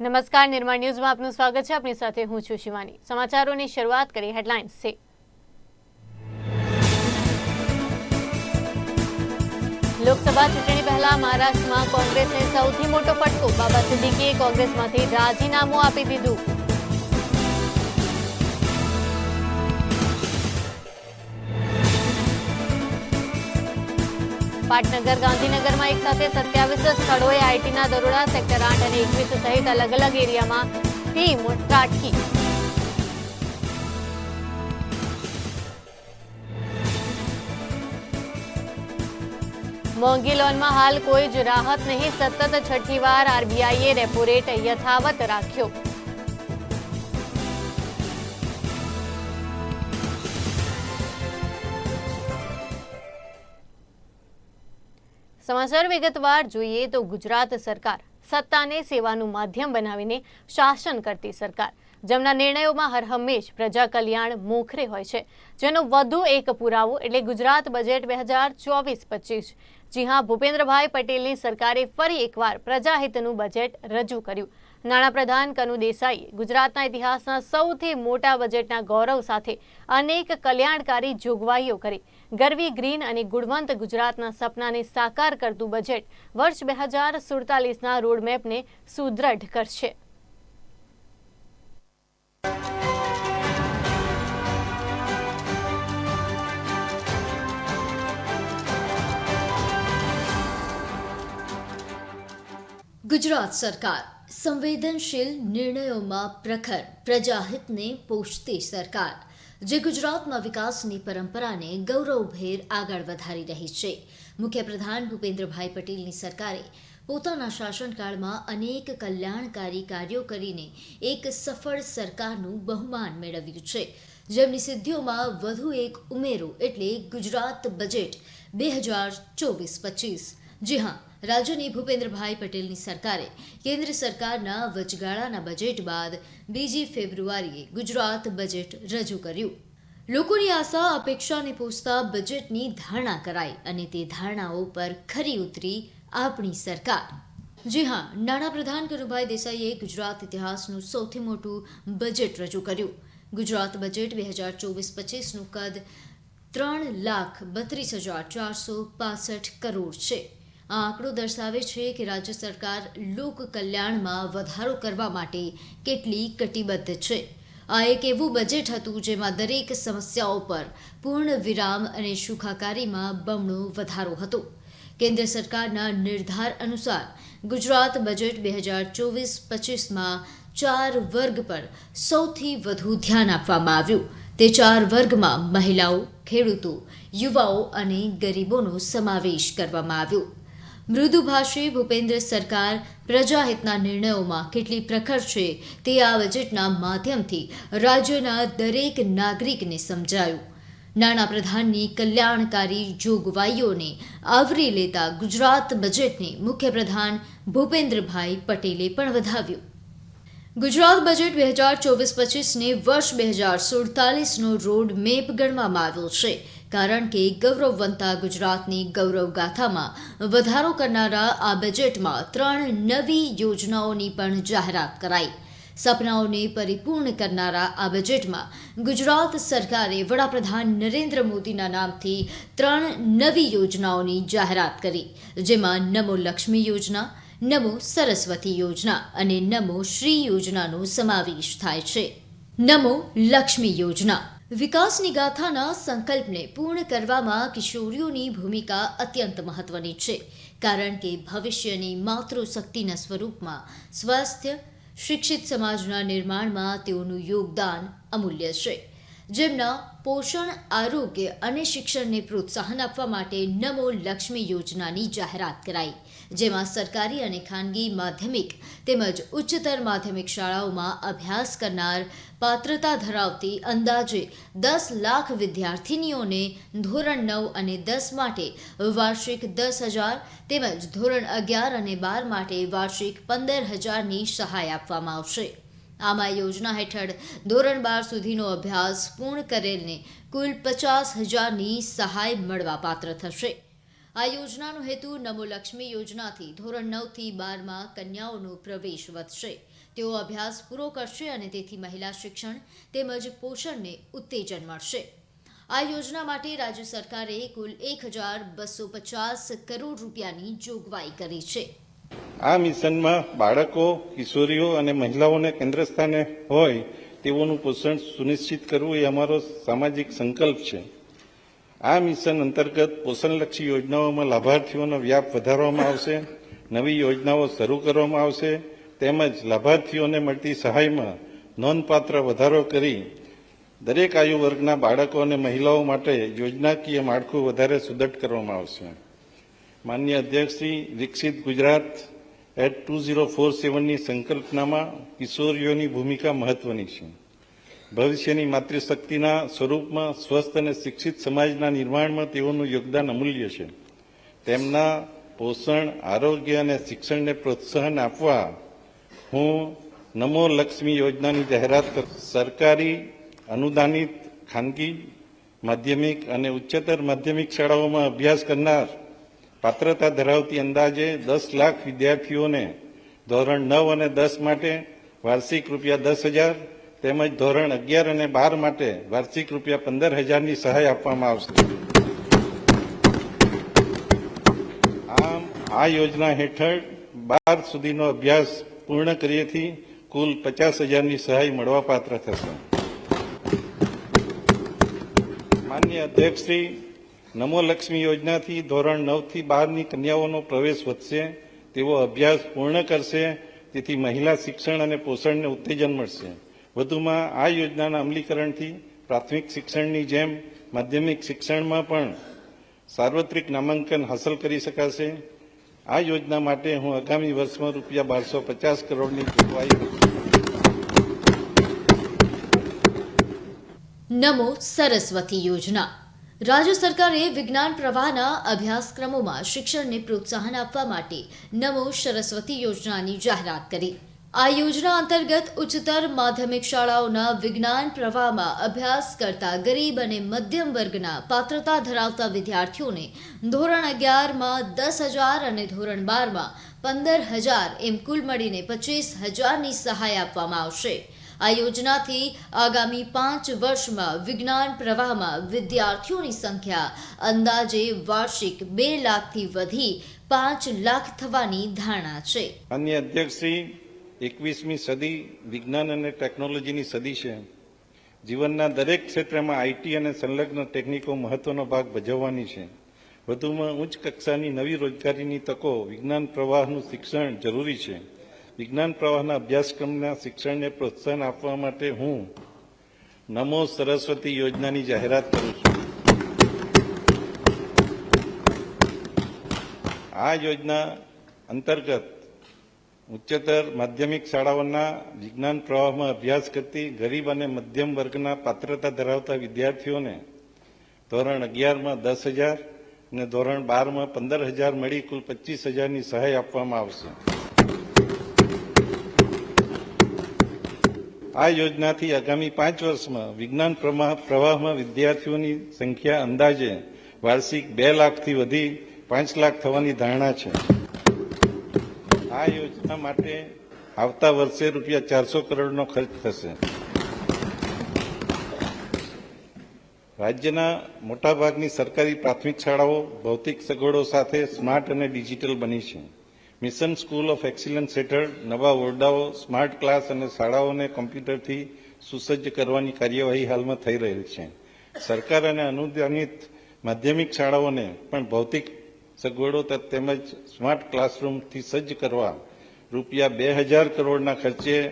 નમસ્કાર, નિર્માણ ન્યૂઝમાં આપનું સ્વાગત છે. આપણી સાથે હું છું શિવાની. સમાચારોની શરૂઆત કરી હેડલાઇન્સ છે લોકસભા ચૂંટણી પહેલા મહારાષ્ટ્રમાં કોંગ્રેસને સૌથી મોટો ફટકો. બાબા સિદ્દીકીએ કોંગ્રેસમાંથી રાજીનામું આપી દીધું. પાટનગર, ગાંધીનગરમાં એક સાથે સત્યાવીસ સ્થળોએ આઈટીના દરોડા, સેક્ટર આઠ અને એકવીસ સહિત અલગ અલગ એરિયામાં ટીમ ત્રાટકી મોંઘી લોનમાં હાલ કોઈ જ રાહત નહીં. સતત છઠ્ઠી વાર આરબીઆઈએ રેપો રેટ યથાવત રાખ્યો. સમાચાર વિગતવાર જોઈએ તો ગુજરાત સરકાર સત્તાને સેવાનું માધ્યમ બનાવીને શાસન કરતી સરકાર. જેમના નિર્ણયોમાં હરહંમેશ પ્રજા કલ્યાણ મોખરે હોય છે. જેનો વધુ એક પુરાવો એટલે ગુજરાત બજેટ બે હજાર ચોવીસ પચીસ. જી હા, ભૂપેન્દ્રભાઈ પટેલની સરકારે ફરી એકવાર પ્રજાહિતનું બજેટ રજૂ કર્યું. નાણાપ્રધાન કનુ દેસાઈએ ગુજરાતના ઇતિહાસના સૌથી મોટા બજેટના ગૌરવ સાથે અનેક કલ્યાણકારી જોગવાઈઓ કરી. ગરવી, ગ્રીન અને ગુણવંત ગુજરાતના સપનાને સાકાર કરતું બજેટ વર્ષ બે હજાર સુડતાલીસના રોડમેપને સુદૃઢ કરશે. ગુજરાત સરકાર સંવેદનશીલ નિર્ણયોમાં પ્રખર પ્રજાહિતને પોષતી સરકાર. જે ગુજરાતમાં વિકાસની પરંપરાને ગૌરવભેર આગળ વધારી રહી છે. મુખ્યપ્રધાન ભૂપેન્દ્રભાઈ પટેલની સરકારે પોતાના શાસનકાળમાં અનેક કલ્યાણકારી કાર્યો કરીને એક સફળ સરકારનું બહુમાન મેળવ્યું છે. જેમની સિદ્ધિઓમાં વધુ એક ઉમેરો એટલે ગુજરાત બજેટ બે હજાર ચોવીસ પચીસ. જી હા રાજ્યની ભૂપેન્દ્રભાઈ પટેલની સરકારે કેન્દ્ર સરકારના વચગાળાના બજેટ બાદ બીજી ફેબ્રુઆરીએ ગુજરાત બજેટ રજૂ કર્યું. લોકોની આશા, અપેક્ષાને પૂછતા બજેટની ધારણા કરાઈ અને તે ધારણાઓ પર ખરી ઉતરી આપણી સરકાર. જી હા નાણાપ્રધાન કનુભાઈ દેસાઈએ ગુજરાત ઇતિહાસનું સૌથી મોટું બજેટ રજૂ કર્યું. ગુજરાત બજેટ બે હજાર ચોવીસ પચીસનું કદ ત્રણ લાખ બત્રીસ હજાર ચારસો પાસઠ કરોડ છે. આ આંકડો દર્શાવે છે કે રાજ્ય સરકાર લોક કલ્યાણમાં વધારો કરવા માટે કેટલી કટિબદ્ધ છે. આ એક એવું બજેટ હતું જેમાં દરેક સમસ્યાઓ પર પૂર્ણ વિરામ અને સુખાકારીમાં બમણો વધારો હતો. કેન્દ્ર સરકારના નિર્ધાર અનુસાર ગુજરાત બજેટ બે હજાર ચોવીસ પચીસમાં ચાર વર્ગ પર સૌથી વધુ ધ્યાન આપવામાં આવ્યું. તે ચાર વર્ગમાં મહિલાઓ, ખેડૂતો, યુવાઓ અને ગરીબોનો સમાવેશ કરવામાં આવ્યો. મૃદુભાષી ભૂપેન્દ્ર સરકાર પ્રજાહિતના નિર્ણયોમાં કેટલી પ્રખર છે તે આ બજેટના માધ્યમથી રાજ્યના દરેક નાગરિકને સમજાયું. નાણાપ્રધાનની કલ્યાણકારી જોગવાઈઓને આવરી લેતા ગુજરાત બજેટને મુખ્યપ્રધાન ભૂપેન્દ્રભાઈ પટેલે પણ વધાવ્યું. ગુજરાત બજેટ બે હજાર ચોવીસ પચીસને વર્ષ બે હજાર સુડતાલીસનો રોડ મેપ ગણવામાં આવ્યો છે. કારણ કે ગૌરવવંતા ગુજરાતની ગૌરવગાથામાં વધારો કરનારા આ બજેટમાં ત્રણ નવી યોજનાઓની પણ જાહેરાત કરાઈ. સપનાઓને પરિપૂર્ણ કરનારા આ બજેટમાં ગુજરાત સરકારે વડાપ્રધાન નરેન્દ્ર મોદીના નામથી ત્રણ નવી યોજનાઓની જાહેરાત કરી. જેમાં નમો લક્ષ્મી યોજના, નમો સરસ્વતી યોજના અને નમો શ્રી યોજનાનો સમાવેશ થાય છે. નમો લક્ષ્મી યોજના. વિકાસની ગાથાના સંકલ્પને પૂર્ણ કરવામાં કિશોરીઓની ભૂમિકા અત્યંત મહત્વની છે, કારણ કે ભવિષ્યની માતૃશક્તિના સ્વરૂપમાં સ્વાસ્થ્ય, શિક્ષિત સમાજના નિર્માણમાં તેઓનું યોગદાન અમૂલ્ય છે. જેમના પોષણ, આરોગ્ય અને શિક્ષણને પ્રોત્સાહન આપવા માટે નમો લક્ષ્મી યોજનાની જાહેરાત કરાઈ, જેમાં સરકારી અને ખાનગી માધ્યમિક તેમજ ઉચ્ચતર માધ્યમિક શાળાઓમાં અભ્યાસ કરનાર પાત્રતા ધરાવતી અંદાજે દસ લાખ વિદ્યાર્થીનીઓને ધોરણ નવ અને દસ માટે વાર્ષિક દસ હજાર તેમજ ધોરણ અગિયાર અને બાર માટે વાર્ષિક પંદર હજારની સહાય આપવામાં આવશે. આમાં યોજના હેઠળ ધોરણ બાર સુધીનો અભ્યાસ પૂર્ણ કરેલને કુલ પચાસ હજારની સહાય મળવા પાત્ર થશે. આ યોજનાનો હેતુ નમો લક્ષ્મી યોજનાથી ધોરણ નવથી બારમાં કન્યાઓનો પ્રવેશ વધશે. તેઓ અભ્યાસ પૂરો કરશે અને તેથી મહિલા શિક્ષણ તેમજ પોષણને ઉત્તેજન મળશે. આ યોજના માટે રાજ્ય સરકારે કુલ એક હજાર બસો પચાસ કરોડ રૂપિયાની જોગવાઈ કરી છે. આ મિશનમાં બાળકો, કિશોરીઓ અને મહિલાઓને કેન્દ્ર સ્થાને હોય તેઓનું પોષણ સુનિશ્ચિત કરવું એ અમારો સામાજિક સંકલ્પ છે. આ મિશન અંતર્ગત પોષણલક્ષી યોજનાઓમાં લાભાર્થીઓનો વ્યાપ વધારવામાં આવશે, નવી યોજનાઓ શરૂ કરવામાં આવશે, તેમજ લાભાર્થીઓને મળતી સહાયમાં નોંધપાત્ર વધારો કરી દરેક આયુ વર્ગના બાળકો અને મહિલાઓ માટે યોજનાકીય માળખું વધારે સુદૃઢ કરવામાં આવશે. માન્ય અધ્યક્ષશ્રી વિકસિત Gujarat at two zero four સેવનની સંકલ્પનામાં કિશોરીઓની ભૂમિકા મહત્વની છે. ભવિષ્યની માતૃશક્તિના સ્વરૂપમાં સ્વસ્થ અને શિક્ષિત સમાજના નિર્માણમાં તેઓનું યોગદાન અમૂલ્ય છે. તેમના પોષણ, આરોગ્ય અને શિક્ષણને પ્રોત્સાહન આપવા હું નમો લક્ષ્મી યોજનાની જાહેરાત કરું, સરકારી અનુદાનિત, ખાનગી માધ્યમિક અને ઉચ્ચતર માધ્યમિક શાળાઓમાં અભ્યાસ કરનાર પાત્રતા ધરાવતી અંદાજે દસ લાખ વિદ્યાર્થીઓને ધોરણ નવ અને દસ માટે વાર્ષિક રૂપિયા દસ હજાર તેમજ ધોરણ અગિયાર અને બાર માટે વાર્ષિક રૂપિયા પંદર હજારની સહાય આપવામાં આવશે. આમ, આ યોજના હેઠળ બાર સુધીનો અભ્યાસ પૂર્ણ કર્યેથી કુલ પચાસ હજારની સહાય મળવાપાત્ર થશે. માન્ય અધ્યક્ષશ્રી, નમો લક્ષ્મી યોજનાથી ધોરણ નવથી બારની કન્યાઓનો પ્રવેશ વધશે, તેવો અભ્યાસ પૂર્ણ કરશે, તેથી મહિલા શિક્ષણ અને પોષણને ઉત્તેજન મળશે. વધુમાં આ યોજનાના અમલીકરણથી પ્રાથમિક શિક્ષણની જેમ માધ્યમિક શિક્ષણમાં પણ સાર્વત્રિક નામાંકન હાંસલ કરી શકાશે. આ યોજના માટે હું આગામી વર્ષમાં રૂપિયા બારસો પચાસ કરોડની જોગવાઈ નમો સરસ્વતી યોજના. રાજ્ય સરકારે વિજ્ઞાન પ્રવાહના અભ્યાસક્રમોમાં શિક્ષણને પ્રોત્સાહન આપવા માટે નમો સરસ્વતી યોજનાની જાહેરાત કરી. આ યોજના અંતર્ગત ઉચ્ચતર માધ્યમિક શાળાઓના વિજ્ઞાન પ્રવાહમાં અભ્યાસ કરતા ગરીબ અને મધ્યમ વર્ગના પાત્રતા ધરાવતા વિદ્યાર્થીઓને ધોરણ અગિયારમાં દસ હજાર અને ધોરણ બારમાં પંદર હજાર એમ કુલ મળીને પચીસ હજારની સહાય આપવામાં આવશે. આ યોજનાથી આગામી પાંચ વર્ષમાં વિજ્ઞાન પ્રવાહમાં વિદ્યાર્થીઓની સંખ્યા અંદાજે વાર્ષિક બે લાખથી વધી પાંચ લાખ થવાની ધારણા છે. માન્ય અધ્યક્ષશ્રી એકવીસમી સદી વિજ્ઞાન અને ટેકનોલોજીની સદી છે. જીવનના દરેક ક્ષેત્રમાં આઈટી અને સંલગ્ન ટેકનિકો મહત્વનો ભાગ ભજવવાની છે. વધુમાં ઉચ્ચ કક્ષાની નવી રોજગારીની તકો વિજ્ઞાન પ્રવાહનું શિક્ષણ જરૂરી છે. વિજ્ઞાન પ્રવાહના અભ્યાસક્રમના શિક્ષણને પ્રોત્સાહન આપવા માટે હું નમો સરસ્વતી યોજનાની જાહેરાત કરું છું. આ યોજના અંતર્ગત ઉચ્ચતર માધ્યમિક શાળાઓના વિજ્ઞાન પ્રવાહમાં અભ્યાસ કરતી ગરીબ અને મધ્યમ વર્ગના પાત્રતા ધરાવતા વિદ્યાર્થીઓને ધોરણ અગિયારમાં દસ હજાર અને ધોરણ બારમાં પંદર હજાર મળી કુલ પચીસ હજારની સહાય આપવામાં આવશે. આ યોજનાથી આગામી પાંચ વર્ષમાં વિજ્ઞાન પ્રવાહમાં વિદ્યાર્થીઓની સંખ્યા અંદાજે વાર્ષિક બે લાખથી વધી પાંચ લાખ થવાની ધારણા છે. આ યોજના માટે આવતા વર્ષે રૂપિયા ચારસો કરોડનો ખર્ચ થશે. રાજ્યના મોટાભાગની સરકારી પ્રાથમિક શાળાઓ ભૌતિક સગવડો સાથે સ્માર્ટ અને ડિજિટલ બની છે. મિશન સ્કૂલ ઓફ એક્સિલન્સ હેઠળ નવા ઓરડાઓ, સ્માર્ટ ક્લાસ અને શાળાઓને કોમ્પ્યુટરથી સુસજ્જ કરવાની કાર્યવાહી હાલમાં થઈ રહેલ છે. સરકાર અને અનુદાનિત માધ્યમિક શાળાઓને પણ ભૌતિક સગવડો તેમજ સ્માર્ટ ક્લાસરૂમથી સજ્જ કરવા રૂપિયા બે હજાર કરોડના ખર્ચે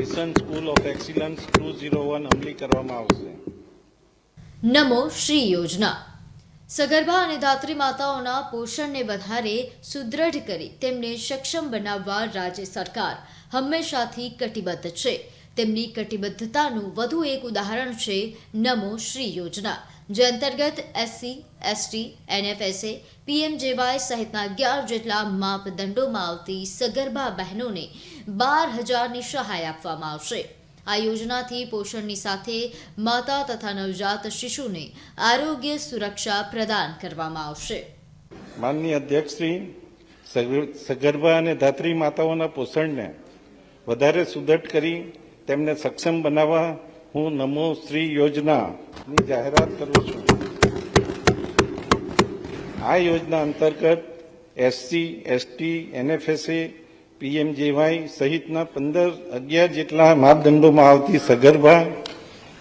mission school of excellence two zero one અમલી કરવામાં આવશે. નમો શ્રી યોજના. સગર્ભા અને ધાત્રી માતાઓના પોષણને વધારે સુદૃઢ કરી તેમને સક્ષમ બનાવવા રાજ્ય સરકાર હંમેશાથી કટિબદ્ધ છે. તેમની કટિબદ્ધતાનું વધુ એક ઉદાહરણ છે નમો શ્રી યોજના. જે અંતર્ગત એસસી એસટી એનએફએસએ પીએમજેવાય સહિતના અગિયાર જેટલા માપદંડોમાં આવતી સગર્ભા બહેનોને બાર હજારની સહાય આપવામાં આવશે. આ યોજનાથી પોષણની સાથે માતા તથા નવજાત શિશુને આરોગ્ય સુરક્ષા પ્રદાન કરવામાં આવશે. માનનીય અધ્યક્ષશ્રી સગ- સગર્ભા અને ધાત્રી માતાઓના પોષણને વધારે સુદૃઢ કરી તેમને સક્ષમ બનાવવા હું નમો શ્રી યોજનાની જાહેરાત કરું છું. આ યોજના અંતર્ગત એસસી એસટી એનએફએસએ પીએમજેવાય સહિતના પંદર, અગિયાર જેટલા માપદંડોમાં આવતી સગર્ભા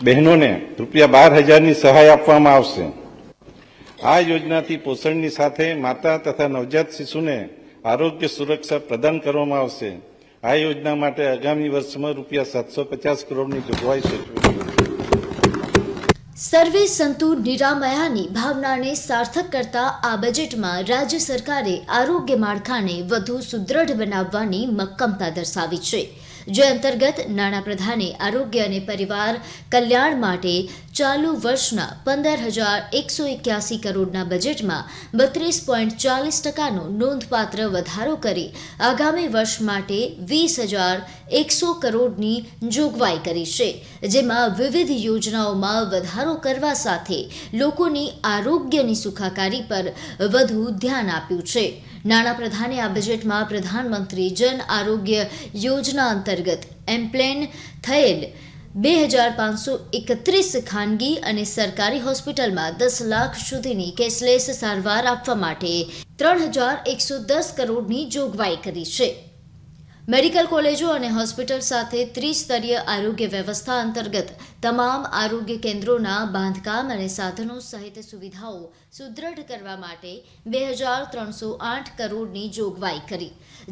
બહેનોને રૂપિયા બાર હજારની સહાય આપવામાં આવશે. આ યોજનાથી પોષણની સાથે માતા તથા નવજાત શિશુને આરોગ્ય સુરક્ષા પ્રદાન કરવામાં આવશે. આ યોજના માટે આગામી વર્ષમાં રૂપિયા સાતસો પચાસ કરોડની જોગવાઈ સૂચવી સર્વે સંતુ નિરામયાની ભાવનાને સાર્થક કરતા આ બજેટમાં રાજ્ય સરકારે આરોગ્ય માળખાને વધુ સુદૃઢ બનાવવાની મક્કમતા દર્શાવી છે. જે અંતર્ગત નાણાપ્રધાને આરોગ્ય અને પરિવાર કલ્યાણ માટે ચાલુ વર્ષના પંદર હજાર એકસો એક્યાસી કરોડના બજેટમાં બત્રીસ પોઈન્ટ ચાલીસ ટકાનો નોંધપાત્ર વધારો કરી આગામી વર્ષ માટે વીસ હજાર એકસો કરોડની જોગવાઈ કરી છે, જેમાં વિવિધ યોજનાઓમાં વધારો કરવા સાથે લોકોની આરોગ્યની સુખાકારી પર વધુ ધ્યાન આપ્યું છે. નાણાપ્રધાને આ બજેટમાં પ્રધાનમંત્રી જન આરોગ્ય યોજના અંતર્ગત એમ્પ્લેન થયેલ બે હજાર પાંચસો એકત્રીસ ખાનગી અને સરકારી હોસ્પિટલમાં દસ લાખ સુધીની કેશલેસ સારવાર આપવા માટે ત્રણ હજાર એકસો દસ કરોડની જોગવાઈ કરી છે. મેડિકલ કોલેજો અને હોસ્પિટલ સાથે ત્રિસ્તરીય આરોગ્ય વ્યવસ્થા અંતર્ગત તમામ આરોગ્ય કેન્દ્રોના બાંધકામ અને સાધનો સહિત સુવિધાઓ સુદૃઢ કરવા માટે બે હજાર ત્રણસો આઠ કરોડની જોગવાઈ કરી.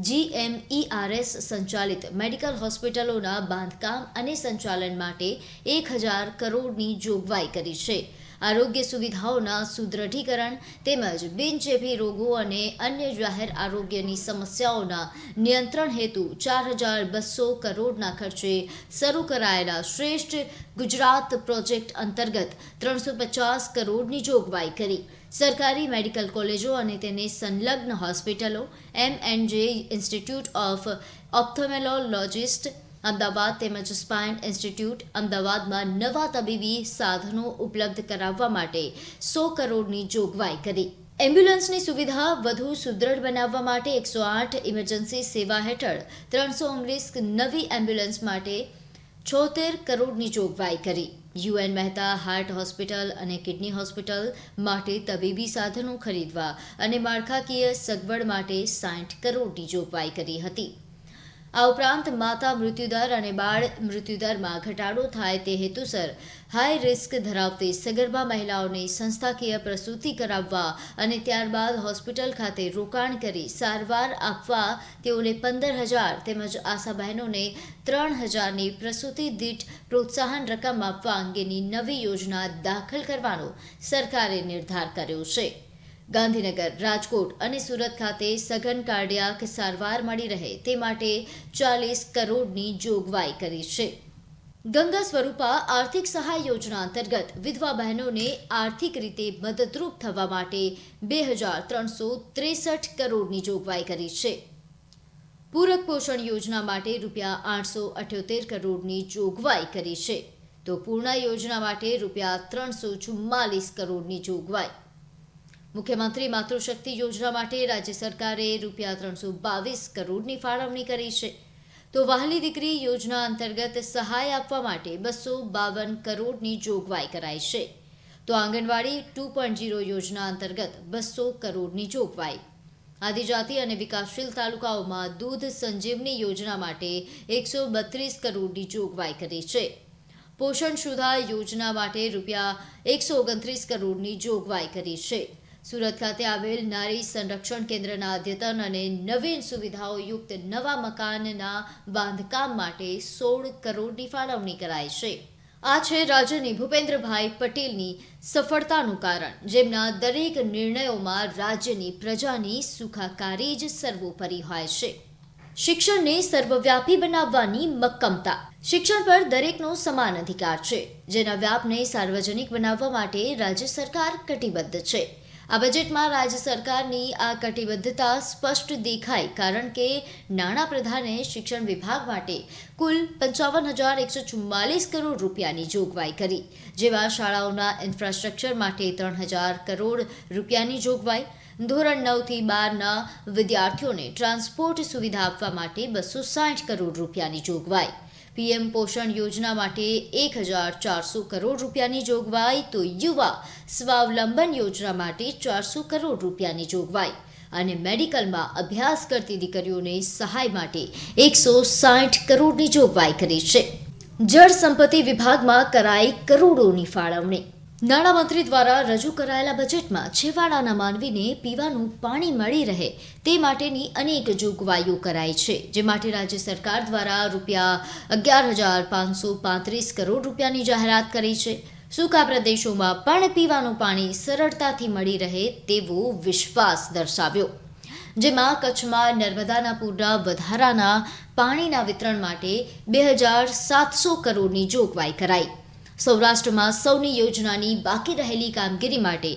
જીએમઈઆરએસ સંચાલિત મેડિકલ હોસ્પિટલોના બાંધકામ અને સંચાલન માટે એક હજાર કરોડની જોગવાઈ કરી છે. આરોગ્ય સુવિધાઓના સુદ્રઢીકરણ તેમજ બિનચેપી રોગો અને અન્ય જાહેર આરોગ્યની સમસ્યાઓના નિયંત્રણ હેતુ ચાર હજાર બસો કરોડના ખર્ચે શરૂ કરાયેલા શ્રેષ્ઠ ગુજરાત પ્રોજેક્ટ અંતર્ગત ત્રણસો પચાસ કરોડની જોગવાઈ કરી. સરકારી મેડિકલ કોલેજો અને તેને સંલગ્ન હોસ્પિટલો, M and J institute of ophthalmologist Ahmedabad તેમજ સ્પાઇન ઇન્સ્ટિટ્યૂટ અમદાવાદમાં નવા તબીબી સાધનો ઉપલબ્ધ કરાવવા માટે સો કરોડની જોગવાઈ કરી. એમ્બ્યુલન્સની સુવિધા વધુ સુદૃઢ બનાવવા માટે એકસો આઠ ઇમરજન્સી સેવા હેઠળ ત્રણસો ઓગણીસ નવી એમ્બ્યુલન્સ માટે છોતેર કરોડની જોગવાઈ કરી. યુએન મહેતા હાર્ટ હોસ્પિટલ અને કિડની હોસ્પિટલ માટે તબીબી સાધનો ખરીદવા અને માળખાકીય સગવડ માટે સાઠ કરોડની જોગવાઈ કરી હતી. આ ઉપરાંત માતા મૃત્યુદર અને બાળ મૃત્યુદરમાં ઘટાડો થાય તે હેતુસર હાઈ રિસ્ક ધરાવતી સગર્ભા મહિલાઓને સંસ્થાકીય પ્રસૂતિ કરાવવા અને ત્યારબાદ હોસ્પિટલ ખાતે રોકાણ કરી સારવાર આપવા તેઓને પંદર હજાર તેમજ આશા બહેનોને ત્રણ હજારની પ્રસૂતિ દીઠ પ્રોત્સાહન રકમ આપવા અંગેની નવી યોજના દાખલ કરવાનો સરકારે નિર્ધાર કર્યો છે. ગાંધીનગર, રાજકોટ અને સુરત ખાતે સઘન કાર્ડિયાક સારવાર મળી રહે તે માટે ચાલીસ કરોડની જોગવાઈ કરી છે. ગંગા સ્વરૂપા આર્થિક સહાય યોજના અંતર્ગત વિધવા બહેનોને આર્થિક રીતે મદદરૂપ થવા માટે બે હજાર ત્રણસો ત્રેસઠ કરોડની જોગવાઈ કરી છે. પૂરક પોષણ યોજના માટે રૂપિયા આઠસો અઠ્યોતેર કરોડની જોગવાઈ કરી છે. તો પૂર્ણા યોજના માટે રૂપિયા ત્રણસો ચુમ્માલીસ કરોડની જોગવાઈ. મુખ્યમંત્રી માતૃશક્તિ યોજના માટે રાજ્ય સરકારે રૂપિયા ત્રણસો બાવીસ કરોડની ફાળવણી કરી છે. તો વહાલી દીકરી યોજના અંતર્ગત સહાય આપવા માટે બસો બાવન કરોડની જોગવાઈ કરાઈ છે. તો આંગણવાડી ટુ પોઈન્ટ જીરો યોજના અંતર્ગત બસો કરોડની જોગવાઈ. આદિજાતિ અને વિકાસશીલ તાલુકાઓમાં દૂધ સંજીવની યોજના માટે એકસો બત્રીસ કરોડની જોગવાઈ કરી છે. પોષણ સુધા યોજના માટે રૂપિયા એકસો ઓગણત્રીસ કરોડની જોગવાઈ કરી છે. સુરત ખાતે આવેલ નારી સંરક્ષણ કેન્દ્રના અદ્યતન અને નવીન સુવિધાઓ યુક્ત નવા મકાનના બાંધકામ માટે સોળ કરોડની ફાળવણી કરાઈ છે. આ છે રાજ્યની ભૂપેન્દ્રભાઈ પટેલની સફળતાનું કારણ, જેમના દરેક નિર્ણયોમાં રાજ્યની પ્રજાની સુખાકારી જ સર્વોપરી હોય છે. શિક્ષણને સર્વવ્યાપી બનાવવાની મક્કમતા, શિક્ષણ પર દરેકનો સમાન અધિકાર છે, જેના વ્યાપને સાર્વજનિક બનાવવા માટે રાજ્ય સરકાર કટિબદ્ધ છે. આ બજેટમાં રાજ્ય સરકારની આ કટિબદ્ધતા સ્પષ્ટ દેખાય, કારણ કે નાણાપ્રધાને શિક્ષણ વિભાગ માટે કુલ પંચાવન હજાર એકસો ચુમ્માલીસ કરોડ રૂપિયાની જોગવાઈ કરી જેમાં શાળાઓના ઇન્ફ્રાસ્ટ્રક્ચર માટે ત્રણ હજાર કરોડ રૂપિયાની જોગવાઈ. ધોરણ નવથી બારના વિદ્યાર્થીઓને ટ્રાન્સપોર્ટ સુવિધા આપવા માટે બસો સાઠ કરોડ રૂપિયાની જોગવાઈ. પીએમ પોષણ યોજના માટે એક હજાર ચારસો કરોડ રૂપિયાની જોગવાઈ, તો યુવા સ્વાવલંબન યોજના માટે ચારસો કરોડ રૂપિયાની જોગવાઈ અને મેડિકલમાં અભ્યાસ કરતી દીકરીઓને સહાય માટે એકસો સાઠ કરોડની જોગવાઈ કરી છે. જળ સંપત્તિ વિભાગમાં કરાઈ કરોડોની ફાળવણી નાણામંત્રી દ્વારા રજૂ કરાયેલા બજેટમાં છેવાડાના માનવીને પીવાનું પાણી મળી રહે તે માટેની અનેક જોગવાઈઓ કરાઈ છે, જે માટે રાજ્ય સરકાર દ્વારા રૂપિયા અગિયાર હજાર પાંચસો પાંત્રીસ કરોડ રૂપિયાની જાહેરાત કરી છે. સૂકા પ્રદેશોમાં પણ પીવાનું પાણી સરળતાથી મળી રહે તેવો વિશ્વાસ દર્શાવ્યો. જેમાં કચ્છમાં નર્મદાના પૂરના વધારાના પાણીના વિતરણ માટે બે હજાર સાતસો કરોડની જોગવાઈ કરાઈ. સૌરાષ્ટ્રમાં સૌની યોજનાની બાકી રહેલી કામગીરી માટે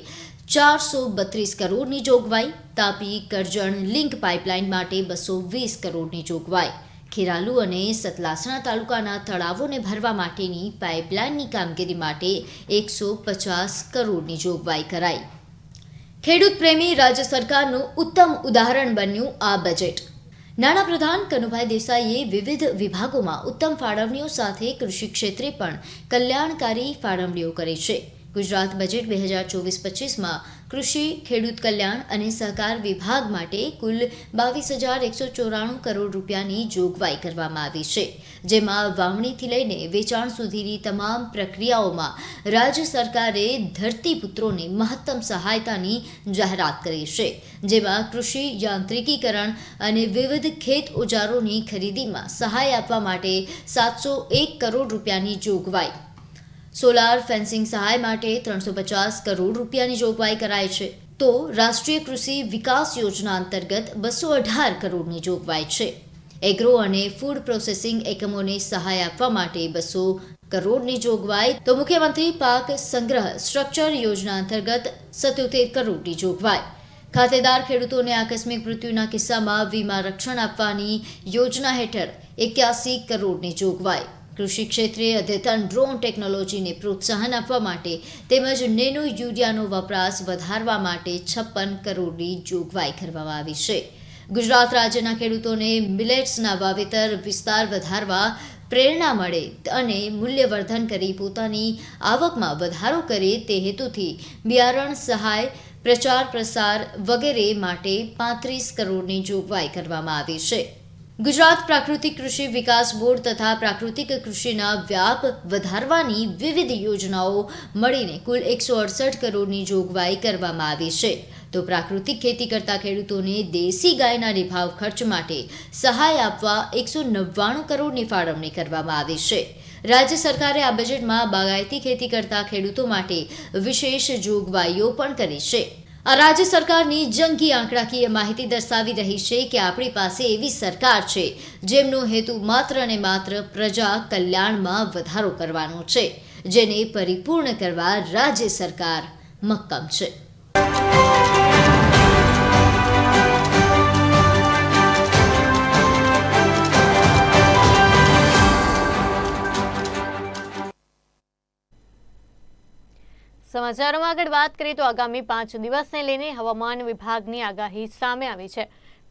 ચારસો બત્રીસ કરોડની જોગવાઈ. તાપી, કરજણ, લિંક પાઇપલાઇન માટે બસો વીસ કરોડની જોગવાઈ. ખેરાલુ અને સતલાસણા તાલુકાના તળાવોને ભરવા માટેની પાઇપલાઇનની કામગીરી માટે એકસો પચાસ કરોડની જોગવાઈ કરાઈ. ખેડૂત પ્રેમી રાજ્ય સરકારનું ઉત્તમ ઉદાહરણ બન્યું આ બજેટ. નાણાપ્રધાન કનુભાઈ દેસાઈએ વિવિધ વિભાગોમાં ઉત્તમ ફાળવણીઓ સાથે કૃષિ ક્ષેત્રે પણ કલ્યાણકારી ફાળવણીઓ કરી છે. ગુજરાત બજેટ બે હજાર ચોવીસ પચીસમાં કૃષિ, ખેડૂત કલ્યાણ અને સહકાર વિભાગ માટે કુલ બાવીસ હજાર એકસો ચોરાણું કરોડ રૂપિયાની જોગવાઈ કરવામાં આવી છે, જેમાં વાવણીથી લઈને વેચાણ સુધીની તમામ પ્રક્રિયાઓમાં રાજ્ય સરકારે ધરતીપુત્રોને મહત્તમ સહાયતાની જાહેરાત કરી છે, જેમાં કૃષિ, યાંત્રિકીકરણ અને વિવિધ ખેત ઓજારોની ખરીદીમાં સહાય આપવા માટે સાતસો એક કરોડ રૂપિયાની જોગવાઈ સોલાર ફેન્સિંગ સહાય માટે ત્રણસો પચાસ કરોડ રૂપિયાની જોગવાઈ કરાઈ છે. તો રાષ્ટ્રીય કૃષિ વિકાસ યોજના અંતર્ગત બસો અઢાર કરોડની જોગવાઈ છે. એગ્રો અને ફૂડ પ્રોસેસિંગ એકમોને સહાય આપવા માટે બસો કરોડની જોગવાઈ. તો મુખ્યમંત્રી પાક સંગ્રહ સ્ટ્રક્ચર યોજના અંતર્ગત સત્યોતેર કરોડની જોગવાઈ. ખાતેદાર ખેડૂતોને આકસ્મિક મૃત્યુના કિસ્સામાં વીમા રક્ષણ આપવાની યોજના હેઠળ એક્યાસી કરોડની જોગવાઈ. કૃષિ ક્ષેત્રે અદ્યતન ડ્રોન ટેકનોલોજીને પ્રોત્સાહન આપવા માટે તેમજ નેનો યુરિયાનો વપરાશ વધારવા માટે છપ્પન કરોડની જોગવાઈ કરવામાં આવી છે. ગુજરાત રાજ્યના ખેડૂતોને મિલેટ્સના વાવેતર વિસ્તાર વધારવા પ્રેરણા મળે અને મૂલ્યવર્ધન કરી પોતાની આવકમાં વધારો કરે તે હેતુથી બિયારણ સહાય, પ્રચાર પ્રસાર વગેરે માટે પાંત્રીસ કરોડની જોગવાઈ કરવામાં આવી છે. ગુજરાત પ્રાકૃતિક કૃષિ વિકાસ બોર્ડ તથા પ્રાકૃતિક કૃષિના વ્યાપ વધારવાની વિવિધ યોજનાઓ મળીને કુલ એકસો અડસઠ કરોડની જોગવાઈ કરવામાં આવી છે. તો પ્રાકૃતિક ખેતી કરતા ખેડૂતોને દેશી ગાયના નિભાવ ખર્ચ માટે સહાય આપવા એકસો નવ્વાણું કરોડની ફાળવણી કરવામાં આવી છે. રાજ્ય સરકારે આ બજેટમાં બાગાયતી ખેતી કરતા ખેડૂતો માટે વિશેષ જોગવાઈઓ પણ કરી છે. આ રાજ્ય સરકારની જંગી આંકડાકીય માહિતી દર્શાવી રહી છે કે આપણી પાસે એવી સરકાર છે જેમનો હેતુ માત્ર ને માત્ર પ્રજા કલ્યાણમાં વધારો કરવાનો છે, જેને પરિપૂર્ણ કરવા રાજ્ય સરકાર મક્કમ છે. સમાચારોમાં આગળ વાત કરીએ તો આગામી પાંચ દિવસને લઈને હવામાન વિભાગની આગાહી સામે આવી છે.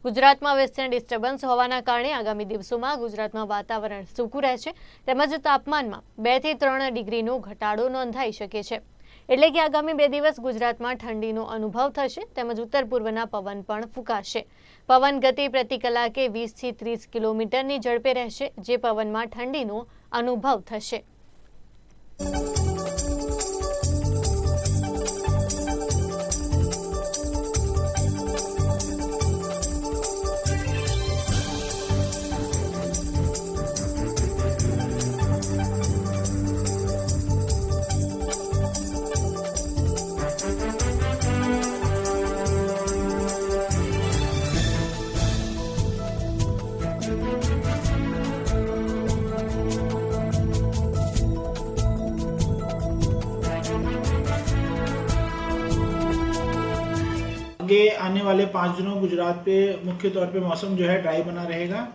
ગુજરાતમાં વેસ્ટર્ન ડિસ્ટર્બન્સ હોવાના કારણે આગામી દિવસોમાં ગુજરાતમાં વાતાવરણ સૂકું રહેશે. તેમજ તાપમાનમાં બેથી ત્રણ ડિગ્રીનો ઘટાડો નોંધાઈ શકે છે. એટલે કે આગામી બે દિવસ ગુજરાતમાં ઠંડીનો અનુભવ થશે, તેમજ ઉત્તર પૂર્વના પવન પણ ફૂંકાશે. પવન ગતિ પ્રતિ કલાકે વીસથી ત્રીસ કિલોમીટરની ઝડપે રહેશે, જે પવનમાં ઠંડીનો અનુભવ થશે. वाले पाँच दिनों गुजरात पे मुख्य तौर पे मौसम जो है ड्राई बना रहेगा।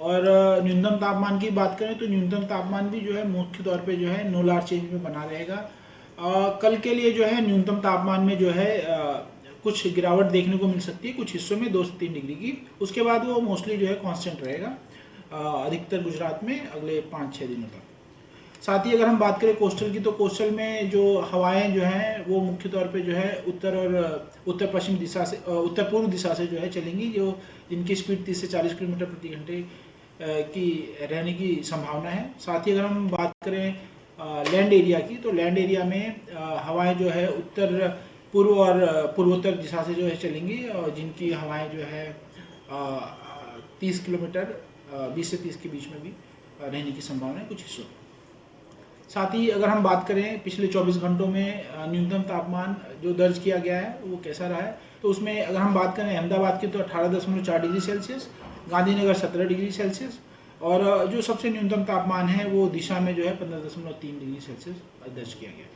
और न्यूनतम तापमान की बात करें तो न्यूनतम तापमान भी जो है मुख्य तौर पे जो है नो नोलार चेंज में बना रहेगा। अ, कल के लिए जो है न्यूनतम तापमान में जो है अ, कुछ गिरावट देखने को मिल सकती है कुछ हिस्सों में दो से तीन डिग्री की। उसके बाद वो मोस्टली जो है कांस्टेंट रहेगा अधिकतर गुजरात में अगले पाँच छः दिनों तक। साथ ही अगर हम बात करें कोस्टल की तो कोस्टल में जो हवाएँ जो हैं, वो मुख्य तौर पे जो है उत्तर और, उत्तर पश्चिम दिशा से उत्तर पूर्व दिशा से जो है चलेंगी, जो जिनकी स्पीड 30 से 40 किलोमीटर प्रति घंटे की रहने की संभावना है। साथ ही अगर हम बात करें लैंड एरिया की तो लैंड एरिया में हवाएँ जो है उत्तर पूर्व और पूर्वोत्तर दिशा से जो है चलेंगी, और जिनकी हवाएँ जो है तीस किलोमीटर बीस से तीस के बीच में भी रहने की संभावना है, कुछ हिस्सों में। साथ ही अगर हम बात करें पिछले 24 घंटों में अ, न्यूनतम तापमान जो दर्ज किया गया है वो कैसा रहा है तो उसमें अगर हम बात करें अहमदाबाद की तो अठारह दशमलव चार डिग्री सेल्सियस गांधीनगर सत्रह डिग्री सेल्सियस और अ, जो सबसे न्यूनतम तापमान है वो दिशा में जो है पंद्रह दशमलव तीन डिग्री सेल्सियस दर्ज किया गया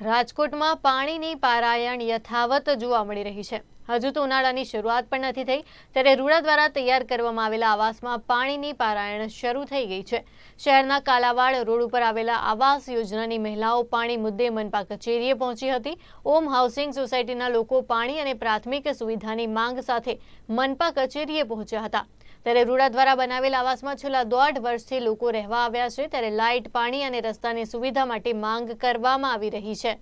રાજકોટમાં પાણીની પારાયણ યથાવત જોવા મળી રહી છે હજુ તો ઉનાળાની શરૂઆત પણ નથી થઈ. ત્યારે રૂડા દ્વારા તૈયાર કરવામાં આવેલા આવાસમાં પાણીની પારાયણ શરૂ થઈ ગઈ છે. શહેરના કાલાવાડ રોડ ઉપર આવેલા આવાસ યોજનાની મહિલાઓ પાણી મુદ્દે મનપા કચેરીએ પહોંચી હતી. ઓમ હાઉસિંગ સોસાયટીના લોકો પાણી અને પ્રાથમિક સુવિધાની માંગ સાથે મનપા કચેરીએ પહોંચ્યા હતા. ત્યારે રૂડા દ્વારા બનાવેલ આવાસમાં છેલ્લા દોઢ વર્ષથી લોકો રહેવા આવ્યા છે. ત્યારે લાઇટ, પાણી અને રસ્તાની સુવિધા માટે માંગ કરવામાં આવી રહી છે.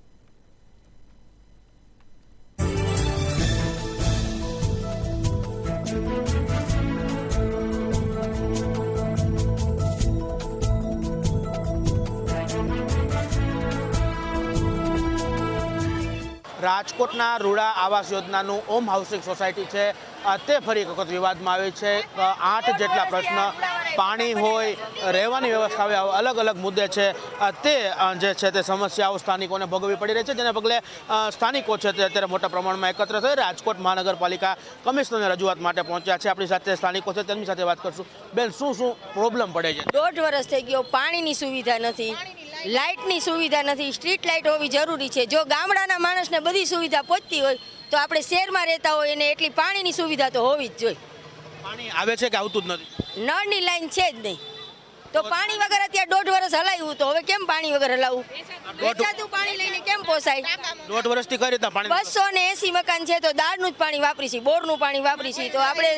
રાજકોટના રૂડા આવાસ યોજનાનું ઓમ હાઉસિંગ સોસાયટી છે. તે ફરી એક વખત વિવાદમાં આવી છે. આઠ જેટલા પ્રશ્ન પાણી હોય, રહેવાની વ્યવસ્થા હોય અલગ અલગ મુદ્દે છે. તે જે છે તે સમસ્યાઓ સ્થાનિકોને ભોગવવી પડી રહી છે. જેને પગલે સ્થાનિકો છે તે અત્યારે મોટા પ્રમાણમાં એકત્ર થઈ રાજકોટ મહાનગરપાલિકા કમિશનરને રજૂઆત માટે પહોંચ્યા છે. આપણી સાથે સ્થાનિકો છે, તેમની સાથે વાત કરશું. બેન, શું શું પ્રોબ્લેમ પડે છે? દોઢ વર્ષ થઈ ગયો, પાણીની સુવિધા નથી. લાઇટની સુવિધા નથી સ્ટ્રીટ લાઇટ હોવી જરૂરી છે. જો ગામડાના માણસને બધી સુવિધા પહોંચતી હોય તો આપણે શહેરમાં રહેતા હોય એને એટલી પાણીની સુવિધા તો હોવી જ જોઈએ. પાણી આવે છે કે આવતું જ નથી? નળની લાઈન છે જ નહીં. તો પાણી વગર અત્યારે દોઢ વર્ષ હલાવ્યું તો હવે કેમ પાણી વગર હલાવવું વેચાતું પાણી લઈને કેમ પોસાય? દોઢ વર્ષથી કઈ રીતના પાણી બસો ને એસી મકાન છે તો દાળનું જ પાણી વાપરી છે બોરનું પાણી વાપરી છે તો આપણે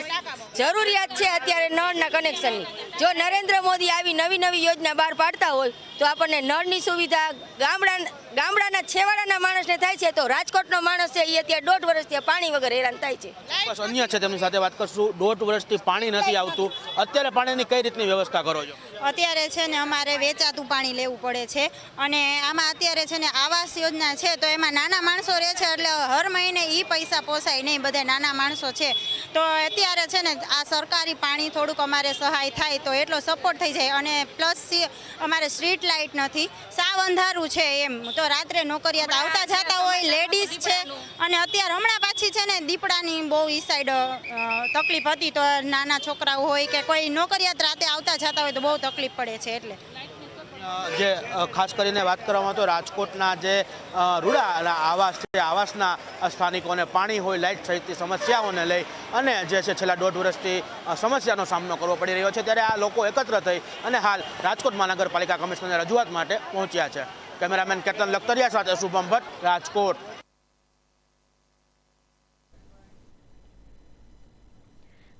જરૂરિયાત છે અત્યારે નળના કનેક્શનની જો નરેન્દ્ર મોદી આવી નવી નવી યોજના બહાર પાડતા હોય તો આપણને નળની સુવિધા ગામડા ગામડાના છેવાડાના માણસને થાય છે તો રાજકોટનો માણસ છે એ અત્યારે દોઢ વર્ષથી પાણી વગર હેરાન થાય છે. બસ અન્ય છે તેમની સાથે વાત કરશું. દોઢ વર્ષથી પાણી નથી આવતું. અત્યારે પાણીની કઈ રીતની વ્યવસ્થા કરો છો? અત્યારે છે ને અમારે વેચાતું પાણી લેવું પડે છે. અને આમાં અત્યારે છે ને આવાસ યોજના છે તો એમાં નાના માણસો રહે છે એટલે હર મહિને એ પૈસા પોસાય નહીં. બધા નાના માણસો છે. તો અત્યારે છે ને આ સરકારી પાણી થોડુંક અમારે સહાય થાય તો એટલો સપોર્ટ થઈ જાય. અને પ્લસ અમારે સ્ટ્રીટ લાઇટ નથી. સાવ અંધારું છે એમ. તો રાત્રે નોકરિયાત આવતા જતા હોય લેડીઝ છે. અને અત્યારે હમણાં પાછી છે ને દીપડાની બહુ ઈ સાઈડ તકલીફ હતી તો નાના છોકરાઓ હોય કે કોઈ નોકરિયાત રાતે આવતા જતા હોય તો બહુ તકલીફ પડે છે એટલે. જે ખાસ કરીને વાત કરવામાં તો રાજકોટના જે રૂડા આવાસ છે, આવાસના સ્થાનિકોને પાણી હોય, લાઇટ સહિતની સમસ્યાઓને લઈ અને જે છે છેલ્લા દોઢ વર્ષથી સમસ્યાનો સામનો કરવો પડી રહ્યો છે. ત્યારે આ લોકો એકત્ર થઈ અને હાલ રાજકોટ મહાનગરપાલિકા કમિશનરને રજૂઆત માટે પહોંચ્યા છે. કેમેરામેન કેતન લખતરિયા સાથે શુભમ ભટ્ટ, રાજકોટ.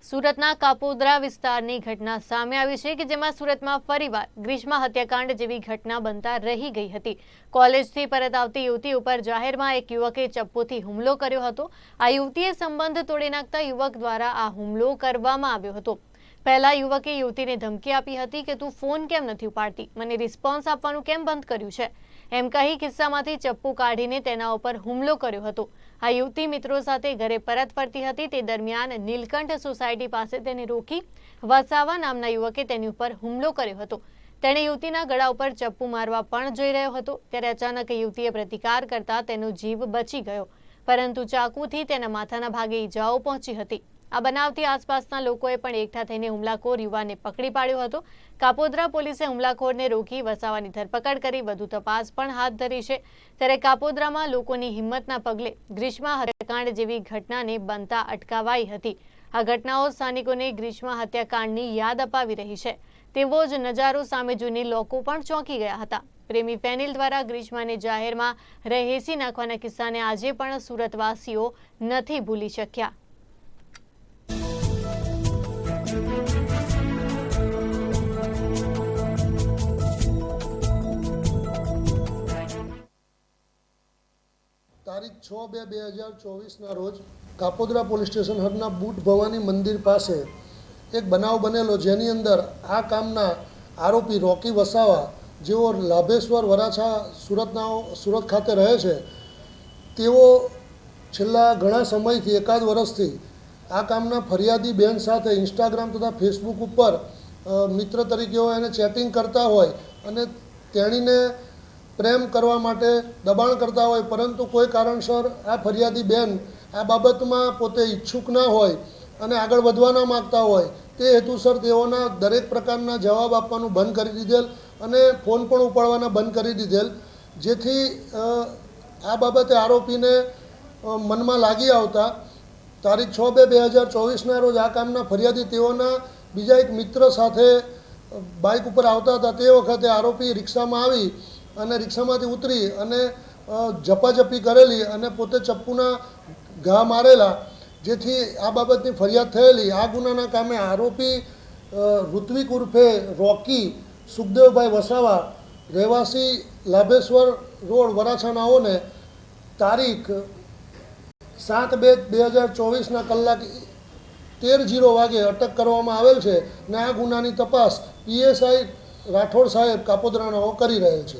સુરતના કાપોદરા વિસ્તારની ઘટના સામે આવી છે કે જેમાં સુરતમાં ફરીવાર ગ્રીષ્મા હત્યાકાંડ જેવી ઘટના બનતા રહી ગઈ હતી. કોલેજથી પરત આવતી યુવતી ઉપર જાહેરમાં એક યુવકે ચપ્પુથી હુમલો કર્યો હતો. આ યુવતીએ સંબંધ તોડી નાખતા યુવક દ્વારા આ હુમલો કરવામાં આવ્યો હતો. પહેલા યુવકે યુવતીને ધમકી આપી હતી કે, તું ફોન કેમ નથી ઉપાડતી? મને રિસ્પોન્સ આપવાનું કેમ બંધ કર્યું છે? એમ કહી ખિસ્સામાંથી ચપ્પુ કાઢીને તેના ઉપર હુમલો કર્યો હતો. આ યુવતી મિત્રો સાથે ઘરે પરત ફરતી હતી. તે દરમિયાન નીલકંઠ સોસાયટી પાસે તેને રોકી વસાવા નામના યુવકે તેની ઉપર હુમલો કર્યો હતો. તેણે યુવતીના ગળા ઉપર ચપ્પુ મારવા પણ જઈ રહ્યો હતો. ત્યારે અચાનક યુવતીએ પ્રતિકાર કરતા તેનો જીવ બચી ગયો. પરંતુ ચાકુથી તેના માથાના ભાગે ઈજાઓ પહોંચી હતી. આ બનાવથી આસપાસના લોકોએ પણ એકઠા થઈને હુમલાખોર યુવાનને પકડી પાડ્યો હતો. કાપોદ્રા પોલીસે હુમલાખોરને રોકી વસાવાની ધરપકડ કરી, વધુ તપાસ પણ હાથ ધરી છે. ત્યારે કાપોદ્રામાં લોકોની હિંમતના પગલે ગ્રીષ્મા હત્યાકાંડ જેવી ઘટનાને બનતા અટકાવાઈ હતી. આ ઘટનાઓ સ્થાનિકોને ગ્રીષ્મા હત્યાકાંડની યાદ અપાવી રહી છે. તેવો જ નજારો સામે જોઈને લોકો પણ ચોંકી ગયા હતા. પ્રેમી પેનલ દ્વારા ગ્રીષ્માને જાહેરમાં રહેસી નાખવાના કિસ્સાને આજે પણ સુરતવાસીઓ નથી ભૂલી શક્યા. તારીખ છ બે બે હજાર ચોવીસના રોજ કાપોદરા પોલીસ સ્ટેશન હદના બુટ ભવાની મંદિર પાસે એક બનાવ બનેલો જેની અંદર આ કામના આરોપી રોકી વસાવા, જેઓ લાભેશ્વર, વરાછા, સુરતના સુરત ખાતે રહે છે, તેઓ છેલ્લા ઘણા સમયથી એકાદ વર્ષથી આ કામના ફરિયાદી બેન સાથે ઇન્સ્ટાગ્રામ તથા ફેસબુક ઉપર મિત્ર તરીકે હોય એને ચેટિંગ કરતા હોય અને તેણીને પ્રેમ કરવા માટે દબાણ કરતા હોય, પરંતુ કોઈ કારણસર આ ફરિયાદી બેન આ બાબતમાં પોતે ઈચ્છુક ના હોય અને આગળ વધવા ના માગતા હોય, તે હેતુસર તેઓના દરેક પ્રકારના જવાબ આપવાનું બંધ કરી દીધેલ અને ફોન પણ ઉપાડવાના બંધ કરી દીધેલ. જેથી આ બાબતે આરોપીને મનમાં લાગી આવતા તારીખ છ બે બે હજાર ચોવીસના રોજ આ કામના ફરિયાદી તેઓના બીજા એક મિત્ર સાથે બાઇક ઉપર આવતા હતા. તે વખતે આરોપી રિક્ષામાં આવી અને રિક્ષામાંથી ઉતરી અને ઝપાઝપી કરેલી અને પોતે ચપ્પુના ઘા મારેલા, જેથી આ બાબતની ફરિયાદ થયેલી. આ ગુનાના કામે આરોપી ઋત્વિક ઉર્ફે રોકી, સુખદેવભાઈ વસાવા, રહેવાસી લાભેશ્વર રોડ, વરાછાનાઓને તારીખ સાત બે બે હજાર ચોવીસના કલાક તેર જીરો વાગે અટક કરવામાં આવેલ છે ને આ ગુનાની તપાસ પીએસઆઈ રાઠોડ સાહેબ કાપોદરાનાઓ કરી રહેલ છે.